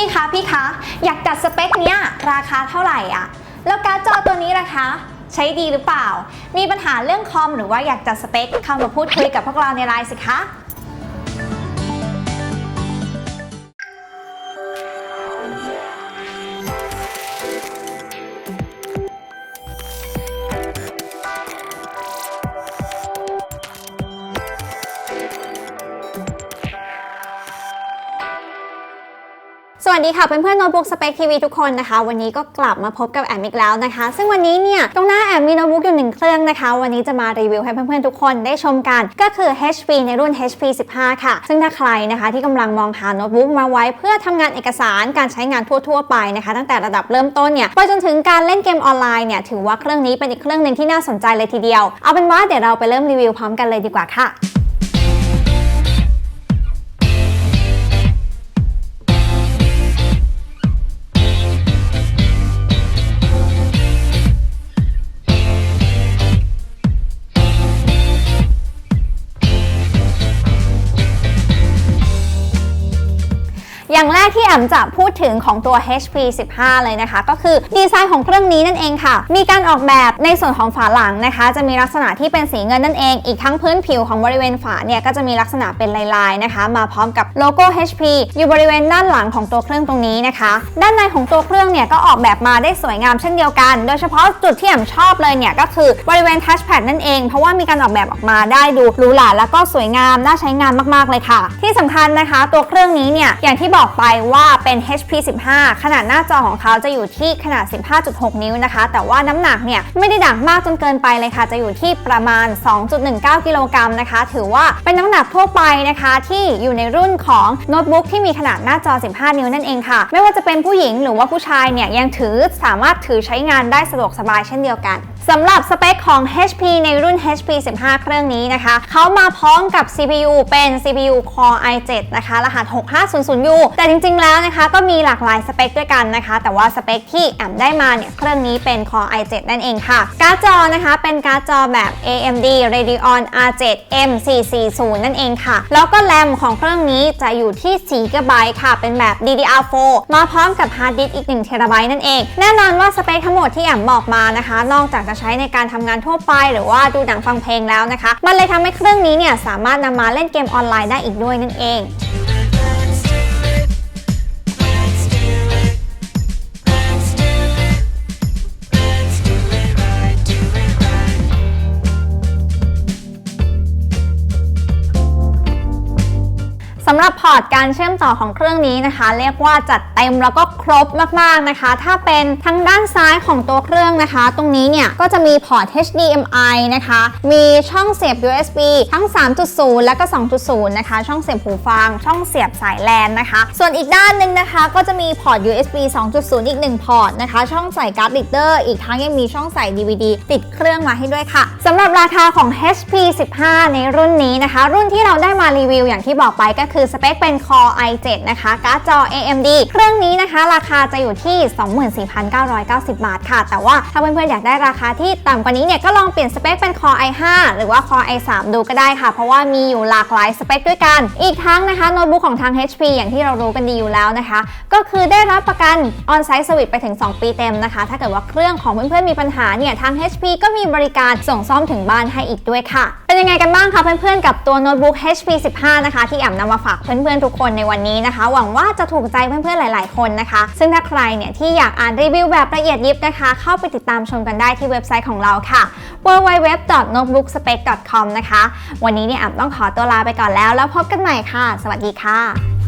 พี่คะพี่คะ อยากจัดสเปคเนี้ยราคาเท่าไหร่อะ แล้วการ์ดจอตัวนี้ล่ะคะ ใช้ดีหรือเปล่า มีปัญหาเรื่องคอมหรือว่าอยากจัดสเปคเข้ามาพูดคุยกับพวกเราในไลน์สิคะ วัสดีค่ะเพื่อนๆโน้ตบุ๊กสเปคทีวีทุกคนนะคะ วันนี้ก็กลับมาพบกับแอมอีกแล้วนะคะ ซึ่งวันนี้เนี่ยตรงหน้าแอมมีโน้ตบุ๊กอยู่หนึ่งเครื่องนะคะ วันนี้จะมารีวิวให้เพื่อนๆทุกคนได้ชมกัน ก็คือ HP ในรุ่น HP 15 ค่ะ ซึ่งถ้าใครนะคะที่กำลังมองหาโน้ตบุ๊กมาไว้ เพื่อทำงานเอกสารการใช้งานทั่วๆไปนะคะ ตั้งแต่ระดับเริ่มต้นเนี่ยไปจนถึงการเล่นเกมออนไลน์เนี่ยถือว่าเครื่องนี้เป็นอีกเครื่องหนึ่งที่น่าสนใจเลยทีเดียวเอาเป็นว่าเดี๋ยวเราไปเริ่มรีวิวพร้อมกันเลยดีกว่าค่ะ อย่างแรกที่แอมจะพูดถึงของตัว HP 15 เลยนะคะ ก็คือดีไซน์ของเครื่องนี้นั่นเองค่ะ มีการออกแบบในส่วนของฝาหลังนะคะ จะมีลักษณะที่เป็นสีเงินนั่นเอง อีกทั้งพื้นผิวของบริเวณฝาเนี่ยก็จะมีลักษณะเป็นลายๆนะคะ มาพร้อมกับโลโก้ HP อยู่บริเวณด้านหลังของตัวเครื่องตรงนี้นะคะ ด้านในของตัวเครื่องเนี่ยก็ออกแบบมาได้สวยงามเช่นเดียวกัน โดยเฉพาะจุดที่แอมชอบเลยเนี่ยก็คือบริเวณทัชแพดนั่นเองเพราะว่ามีการออกแบบออกมาได้ดูหรูหราแล้วก็สวยงามน่าใช้งานมากๆเลยค่ะ ที่สำคัญนะคะ ตัวเครื่องนี้เนี่ยอย่างที่บอกไปว่าเป็น HP 15 ขนาดหน้าจอของเขาจะอยู่ที่ขนาด 15.6 นิ้วนะคะ แต่ว่าน้ำหนักเนี่ยไม่ได้ดักมากจนเกินไปเลยค่ะ จะอยู่ที่ประมาณ 2.19 กิโลกรัมนะคะ ถือว่าเป็นน้ำหนักทั่วไปนะคะที่อยู่ในรุ่นของโน้ตบุ๊กที่มีขนาดหน้าจอ 15 นิ้วนั่นเองค่ะ ไม่ว่าจะเป็นผู้หญิงหรือว่าผู้ชายเนี่ยยังถือสามารถถือใช้งานได้สะดวกสบายเช่นเดียวกันสำหรับสเปคของ HP ในรุ่น HP 15 เครื่องนี้นะคะ เขามาพร้อมกับ CPU เป็น CPU Core i7 นะคะ รหัส 6500U แต่จริงๆแล้วนะคะก็มีหลากหลายสเปคด้วยกันนะคะ แต่ว่าสเปคที่แอมได้มาเนี่ยเครื่องนี้เป็น Core i7 นั่นเองค่ะ การ์ดจอนะคะเป็นการ์ดจอแบบ AMD Radeon R7 M440 นั่นเองค่ะ แล้วก็แรมของเครื่องนี้จะอยู่ที่4 GB ค่ะ เป็นแบบ DDR4 มาพร้อมกับฮาร์ดดิสก์อีก1 t b นั่นเอง แน่นอนว่าสเปคทั้งหมดที่แอมบอกมานะคะ นอกจากจะใช้ในการทำงานทั่วไป หรือว่าดูหนังฟังเพลงแล้วนะคะ มันเลยทำให้เครื่องนี้เนี่ยสามารถนำมาเล่นเกมออนไลน์ได้อีกด้วยนั่นเองำหรับพอร์ตการเชื่อมต่อของเครื่องนี้นะคะ เรียกว่าจัดเต็มแล้วก็ครบมากๆนะคะ ถ้าเป็นทางด้านซ้ายของตัวเครื่องนะคะ ตรงนี้เนี่ยก็จะมีพอร์ต HDMI นะคะ มีช่องเสียบ USB ทั้ง 3.0 และก็ 2.0 นะคะ ช่องเสียบหูฟัง ช่องเสียบสายแลนนะคะ ส่วนอีกด้านหนึ่งนะคะก็จะมีพอร์ต USB 2.0 อีก 1 พอร์ตนะคะ ช่องใส่การ์ดรีดเดอร์ อีกทั้งยังมีช่องใส่ DVD ติดเครื่องมาให้ด้วยค่ะสำหรับราคาของ HP 15 ในรุ่นนี้นะคะ รุ่นที่เราได้มารีวิวอย่างที่บอกไปก็คือสเปคเป็น Core i7 นะคะการ์ดจอ AMD เครื่องนี้นะคะราคาจะอยู่ที่ 24,990 บาทค่ะ แต่ว่าถ้าเพื่อนๆอยากได้ราคาที่ต่ำกว่านี้เนี่ยก็ลองเปลี่ยนสเปคเป็น Core i5 หรือว่า Core i3 ดูก็ได้ค่ะ เพราะว่ามีอยู่หลากหลายสเปคด้วยกัน อีกทั้งนะคะโน้ตบุ๊กของทาง HP อย่างที่เรารู้กันดีอยู่แล้วนะคะ ก็คือได้รับประกัน On-Site Service ไปถึง 2 ปีเต็มนะคะ ถ้าเกิดว่าเครื่องของเพื่อนๆมีปัญหาเนี่ยทาง HP ก็มีบริการส่งซ่อมถึงบ้านให้อีกด้วยค่ะ ยังไงกันบ้างคะเพื่อนๆกับตัวโน้ตบุ๊ก HP 15 นะคะ ที่แอมนำมาฝากเพื่อนๆทุกคนในวันนี้นะคะ หวังว่าจะถูกใจเพื่อนๆหลาย ๆคนนะคะ ซึ่งถ้าใครเนี่ยที่อยากอ่านรีวิวแบบละเอียดยิบนะคะ เข้าไปติดตามชมกันได้ที่เว็บไซต์ของเราค่ะ www.notebookspec.com นะคะ วันนี้เนี่ยแอมต้องขอตัวลาไปก่อนแล้ว แล้วพบกันใหม่ค่ะ สวัสดีค่ะ